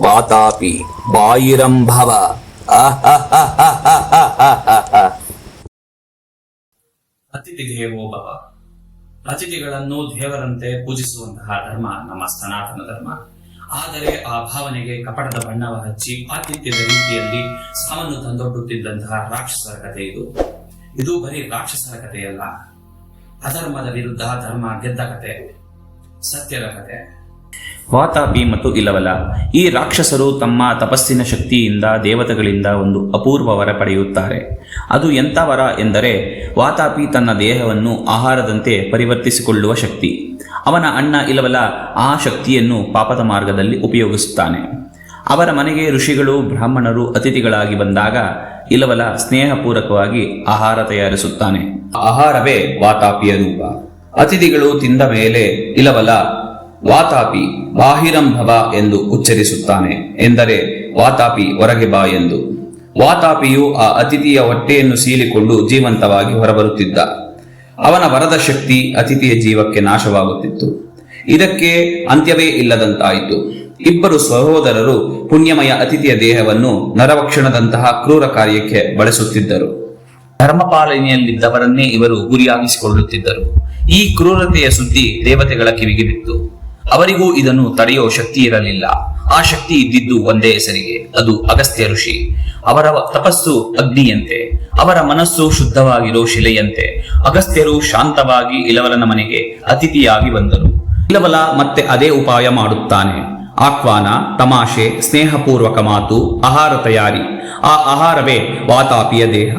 ವಾತಾಪಿ ಬಾಯಿರಂಭವ ಅತಿಥಿ ದೇವೋ ಭವ ಅತಿಥಿಗಳನ್ನು ದೇವರಂತೆ ಪೂಜಿಸುವಂತಹ ಧರ್ಮ ನಮ್ಮ ಸನಾತನ ಧರ್ಮ. ಆದರೆ ಆ ಭಾವನೆಗೆ ಕಪಟದ ಬಣ್ಣವ ಹಚ್ಚಿ ಆತಿಥ್ಯದ ರೀತಿಯಲ್ಲಿ ಸಾವನ್ನು ತಂದೊಡ್ಡುತ್ತಿದ್ದಂತಹ ರಾಕ್ಷಸರ ಕಥೆ ಇದು. ಇದು ಬರೀ ರಾಕ್ಷಸರ ಕಥೆಯಲ್ಲ. ಅಧರ್ಮದ ವಿರುದ್ಧ ಧರ್ಮ ಗೆದ್ದ ಕಥೆ. ಸತ್ಯದ ಕಥೆ. ವಾತಾಪಿ ಮತ್ತು ಇಲವಲ. ಈ ರಾಕ್ಷಸರು ತಮ್ಮ ತಪಸ್ಸಿನ ಶಕ್ತಿಯಿಂದ ದೇವತೆಗಳಿಂದ ಒಂದು ಅಪೂರ್ವ ವರ ಪಡೆಯುತ್ತಾರೆ. ಅದು ಎಂಥ ವರ ಎಂದರೆ ವಾತಾಪಿ ತನ್ನ ದೇಹವನ್ನು ಆಹಾರದಂತೆ ಪರಿವರ್ತಿಸಿಕೊಳ್ಳುವ ಶಕ್ತಿ. ಅವನ ಅಣ್ಣ ಇಲವಲ ಆ ಶಕ್ತಿಯನ್ನು ಪಾಪದ ಮಾರ್ಗದಲ್ಲಿ ಉಪಯೋಗಿಸುತ್ತಾನೆ. ಅವರ ಮನೆಗೆ ಋಷಿಗಳು, ಬ್ರಾಹ್ಮಣರು, ಅತಿಥಿಗಳಾಗಿ ಬಂದಾಗ ಇಲವಲ ಸ್ನೇಹಪೂರ್ವಕವಾಗಿ ಆಹಾರ ತಯಾರಿಸುತ್ತಾನೆ. ಆಹಾರವೇ ವಾತಾಪಿಯ ರೂಪ. ಅತಿಥಿಗಳು ತಿಂದ ಮೇಲೆ ಇಲವಲ ವಾತಾಪಿ ಬಾಹಿರಂಭವ ಎಂದು ಉಚ್ಚರಿಸುತ್ತಾನೆ ಎಂದರೆ, ವಾತಾಪಿ ಹೊರಗೆ ಬಾ ಎಂದು. ವಾತಾಪಿಯು ಆ ಅತಿಥಿಯ ಹೊಟ್ಟೆಯನ್ನು ಸೀಲಿಕೊಂಡು ಜೀವಂತವಾಗಿ ಹೊರಬರುತ್ತಿದ್ದ. ಅವನ ವರದ ಶಕ್ತಿ ಅತಿಥಿಯ ಜೀವಕ್ಕೆ ನಾಶವಾಗುತ್ತಿತ್ತು. ಇದಕ್ಕೆ ಅಂತ್ಯವೇ ಇಲ್ಲದಂತಾಯಿತು. ಇಬ್ಬರು ಸಹೋದರರು ಪುಣ್ಯಮಯ ಅತಿಥಿಯ ದೇಹವನ್ನು ನರವಕ್ಷಣದಂತಹ ಕ್ರೂರ ಕಾರ್ಯಕ್ಕೆ ಬಳಸುತ್ತಿದ್ದರು. ಧರ್ಮಪಾಲನೆಯಲ್ಲಿದ್ದವರನ್ನೇ ಇವರು ಗುರಿಯಾಗಿಸಿಕೊಳ್ಳುತ್ತಿದ್ದರು. ಈ ಕ್ರೂರತೆಯ ಸುದ್ದಿ ದೇವತೆಗಳ ಕಿವಿಗೆ ಬಿತ್ತು. ಅವರಿಗೂ ಇದನ್ನು ತಡೆಯೋ ಶಕ್ತಿ ಇರಲಿಲ್ಲ. ಆ ಶಕ್ತಿ ಇದ್ದಿದ್ದು ಒಂದೇ ಹೆಸರಿಗೆ, ಅದು ಅಗಸ್ತ್ಯ ಋಷಿ. ಅವರ ತಪಸ್ಸು ಅಗ್ನಿಯಂತೆ, ಅವರ ಮನಸ್ಸು ಶುದ್ಧವಾಗಿರೋ ಶಿಲೆಯಂತೆ. ಅಗಸ್ತ್ಯರು ಶಾಂತವಾಗಿ ಇಲವಲನ ಮನೆಗೆ ಅತಿಥಿಯಾಗಿ ಬಂದರು. ಇಲವಲ ಮತ್ತೆ ಅದೇ ಉಪಾಯ ಮಾಡುತ್ತಾನೆ. ಆಹ್ವಾನ ತಮಾಷೆ, ಸ್ನೇಹಪೂರ್ವಕ ಮಾತು, ಆಹಾರ ತಯಾರಿ. ಆ ಆಹಾರವೇ ವಾತಾಪಿಯ ದೇಹ.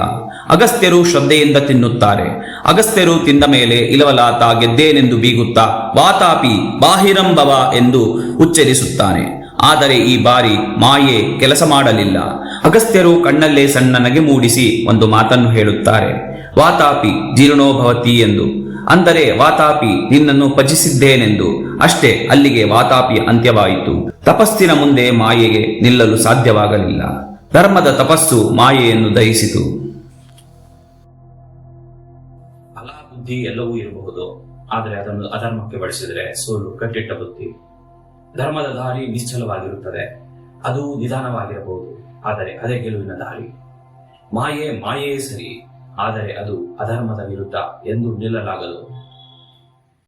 ಅಗಸ್ತ್ಯರು ಶ್ರದ್ಧೆಯಿಂದ ತಿನ್ನುತ್ತಾರೆ. ಅಗಸ್ತ್ಯರು ತಿಂದ ಮೇಲೆ ಇಲವಲಾತ ಗೆದ್ದೇನೆಂದು ಬೀಗುತ್ತಾ ವಾತಾಪಿ ಬಾಹಿರಂಭವ ಎಂದು ಉಚ್ಚರಿಸುತ್ತಾನೆ. ಆದರೆ ಈ ಬಾರಿ ಮಾಯೆ ಕೆಲಸ ಮಾಡಲಿಲ್ಲ. ಅಗಸ್ತ್ಯರು ಕಣ್ಣಲ್ಲೇ ಸಣ್ಣ ನಗೆ ಮೂಡಿಸಿ ಒಂದು ಮಾತನ್ನು ಹೇಳುತ್ತಾರೆ. ವಾತಾಪಿ ಜೀರ್ಣೋಭವತಿ ಎಂದು. ಅಂದರೆ ವಾತಾಪಿ ನಿನ್ನನ್ನು ಪಚಿಸಿದ್ದೇನೆಂದು. ಅಷ್ಟೇ ಅಲ್ಲಿಗೆ ವಾತಾಪಿ ಅಂತ್ಯವಾಯಿತು. ತಪಸ್ಸಿನ ಮುಂದೆ ಮಾಯೆಗೆ ನಿಲ್ಲಲು ಸಾಧ್ಯವಾಗಲಿಲ್ಲ. ಧರ್ಮದ ತಪಸ್ಸು ಮಾಯೆಯನ್ನು ದಹಿಸಿತು. ಫಲ ಬುದ್ಧಿ ಎಲ್ಲವೂ ಇರಬಹುದು, ಆದರೆ ಅದನ್ನು ಅಧರ್ಮಕ್ಕೆ ಬಳಸಿದರೆ ಸೋಲು ಕಟ್ಟಿಟ್ಟ ಬುದ್ಧಿ. ಧರ್ಮದ ದಾರಿ ನಿಶ್ಚಲವಾಗಿರುತ್ತದೆ, ಅದು ನಿಧಾನವಾಗಿರಬಹುದು, ಆದರೆ ಅದೇ ಗೆಲುವಿನ ದಾರಿ. ಮಾಯೆ ಮಾಯೆಯೇ ಸರಿ, ಆದರೆ ಅದು ಅಧರ್ಮದ ವಿರುದ್ಧ ಎಂದು ನಿಲ್ಲಲಾಗದು.